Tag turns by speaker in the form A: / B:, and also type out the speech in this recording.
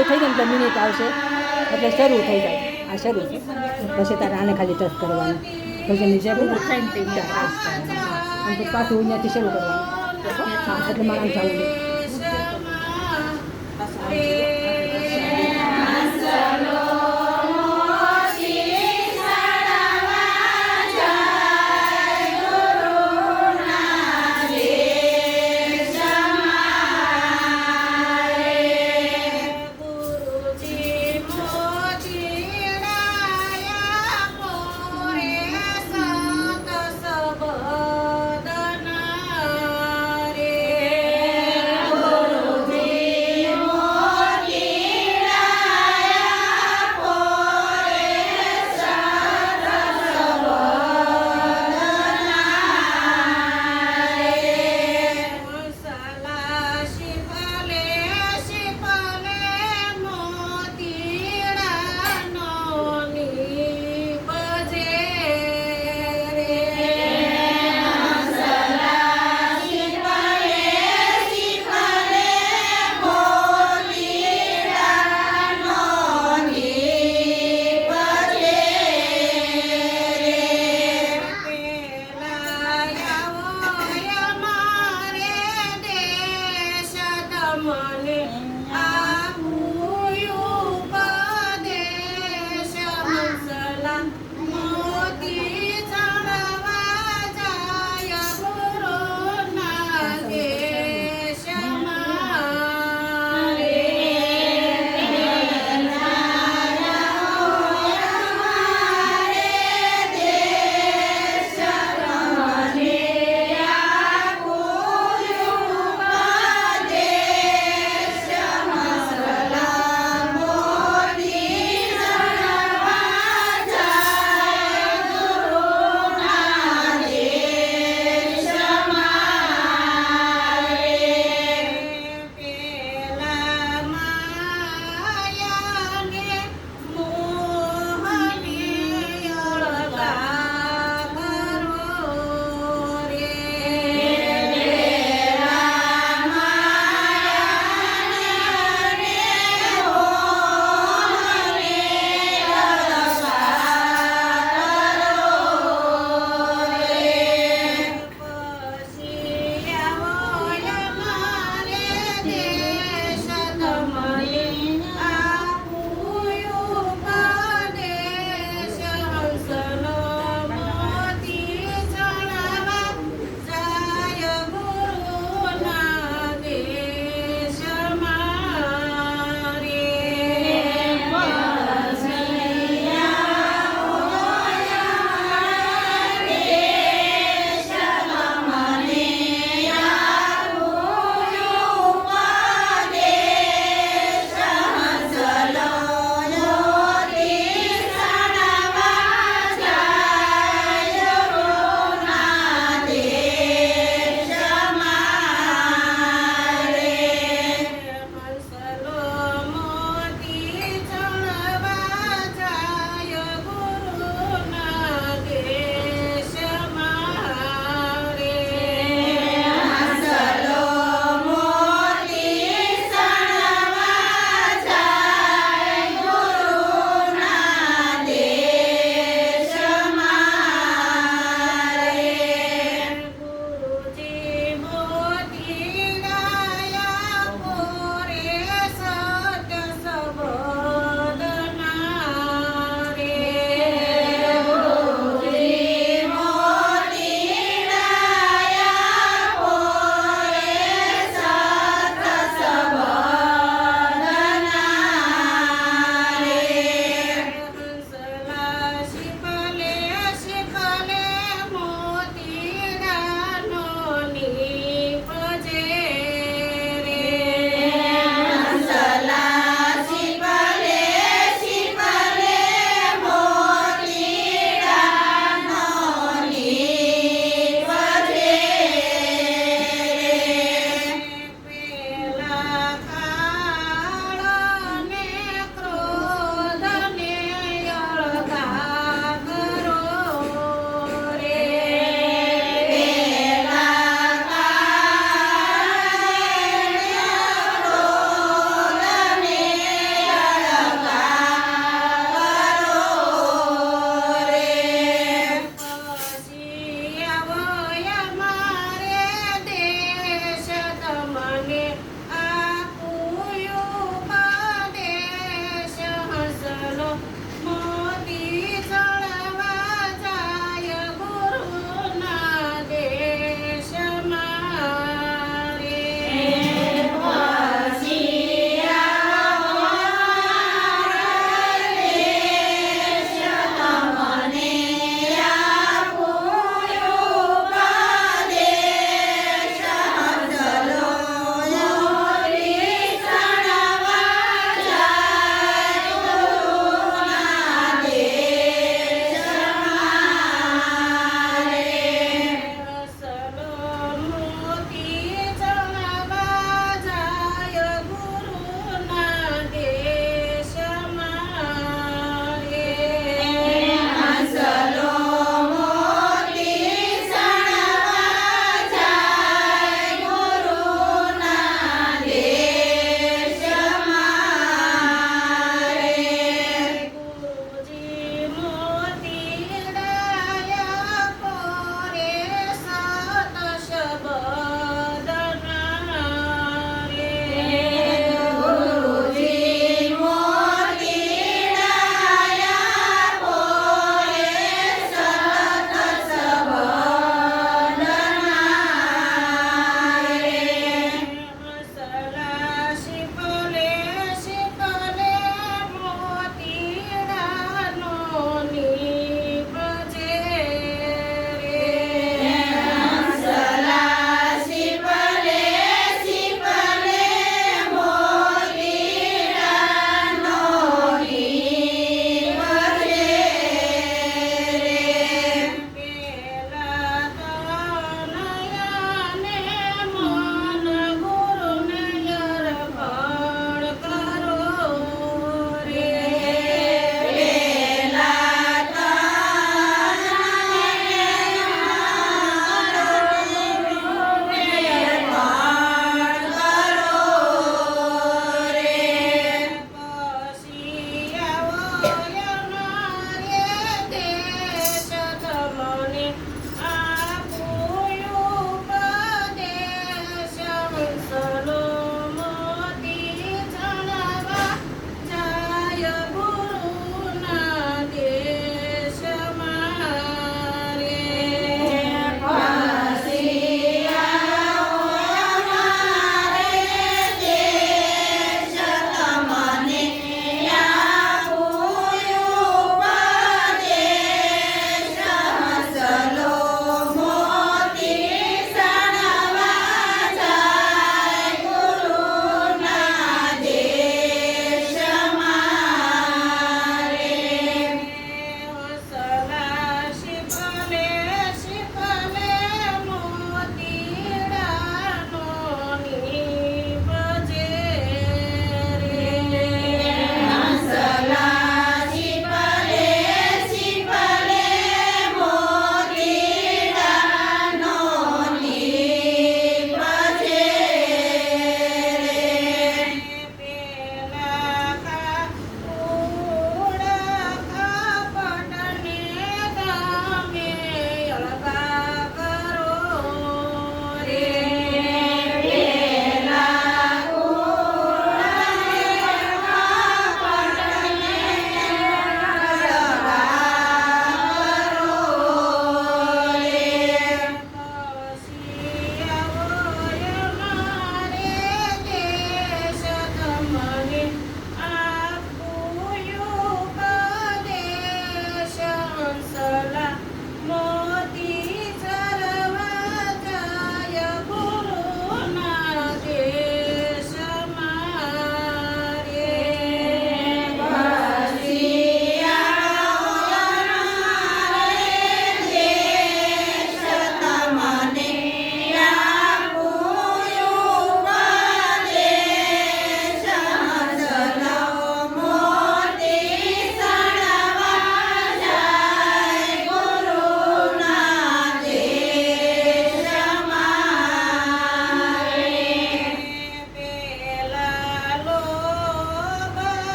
A: ચાલુ થઈ જાય ને તો મિનિટ આવશે. એટલે શરૂ થઈ જાય. આ શરૂ છે. પછી તારે આને ખાલી ટચ કરવાનું. પછી નીચે પાછું અહીંયાથી શરૂ કરવાનું. એટલે મારા આમ જવું નહીં